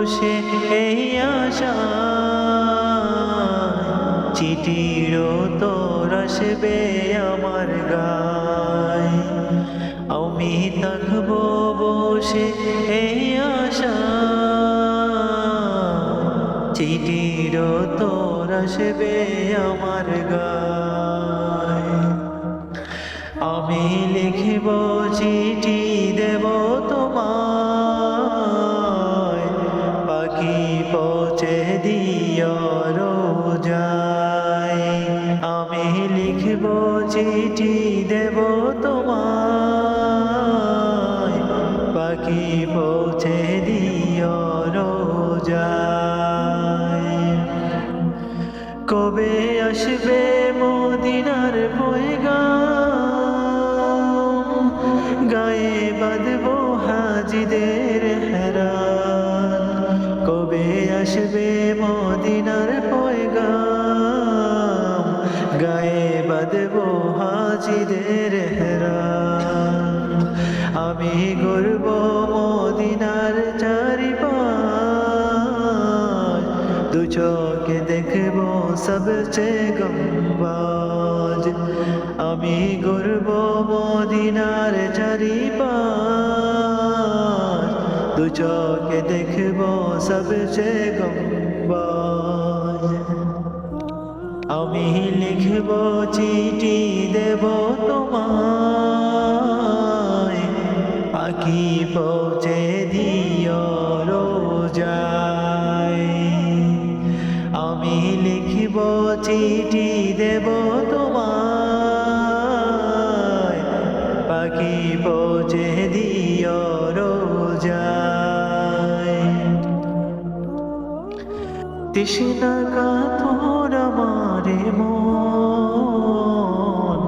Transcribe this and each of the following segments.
বসে এই আশা চিঠির তোর আসবে আমার গায়। আমি থাকব বসে এই আশা চিঠির তোর আসবে আমার গায়। আমি লিখিব চিঠি দেব লিখিব চিঠি দেব তোমায়। পাখি পৌঁছে দিও রোজায়। কবে আসবে মদিনার পয়গাম? গায়ে বাঁধব হাজিদের হেরান। কবে আসবে বাঁধব হাজিদের হেরান। আমি গর্ব মদিনার চারিপাশ। দু চোখে দেখব সবচেয়ে গম্বাজ। আমি গর্ব মদিনার চারিপাশ। দু চোখে দেখব সবচেয়ে গম্বাজ। আমি লিখব, চিঠি দেব তোমায়। পাখি পৌঁছে দিও রোজায়। আমি লিখব, চিঠি দেব তোমায়। পাখি পৌঁছে দিও রোজায়। তৃষ্ণা কাতর আমারে মন।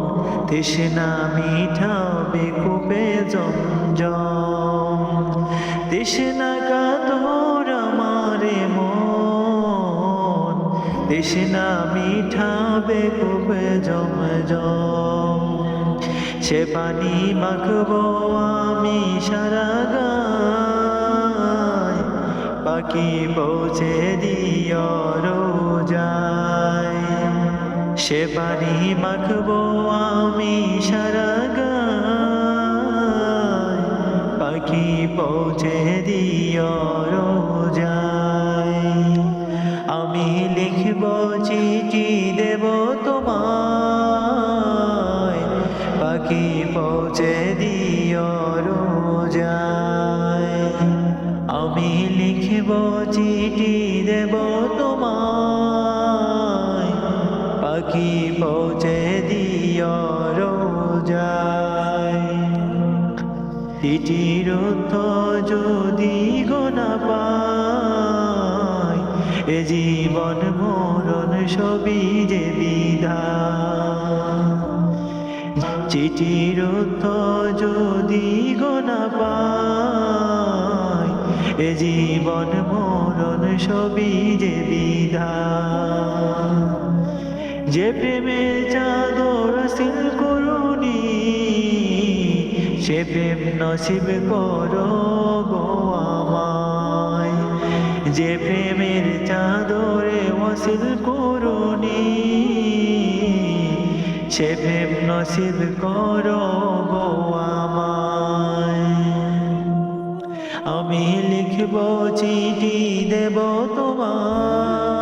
তৃষ্ণা মিঠাবে কূপে জমজম। তৃষ্ণা কাতর আমারে মন। তৃষ্ণা মিঠাবে কূপে জমজম। সে পানি মাখবো আমি সারা গায়। পাখি পৌঁছে রোজায় সে পানি মাখবো আমি সারা গায়। পাখি পৌঁছে দিও রোজায়। আমি লিখব চিঠি দেব তোমায়। পাখি পৌঁছে দিও রোজায়। আমি লিখব চিঠি পাখি পৌঁছে দিও রোজায়। চিঠির তো যদি গোনা পায় এ জীবন মরণ সবই যে বিধান। চিঠির তো যদি গোনা পায় এ জীবন মরণ সবই যে বিধান। যে প্রেমের চাদর সিল করুনি, সে প্রেম নসিব করো গো আমায়। যে প্রেমের চাদরে ওয়াসিল করুনি, সে প্রেম নসিব করো গো আমায়। আমি লিখব চিঠি দেব তোমায়।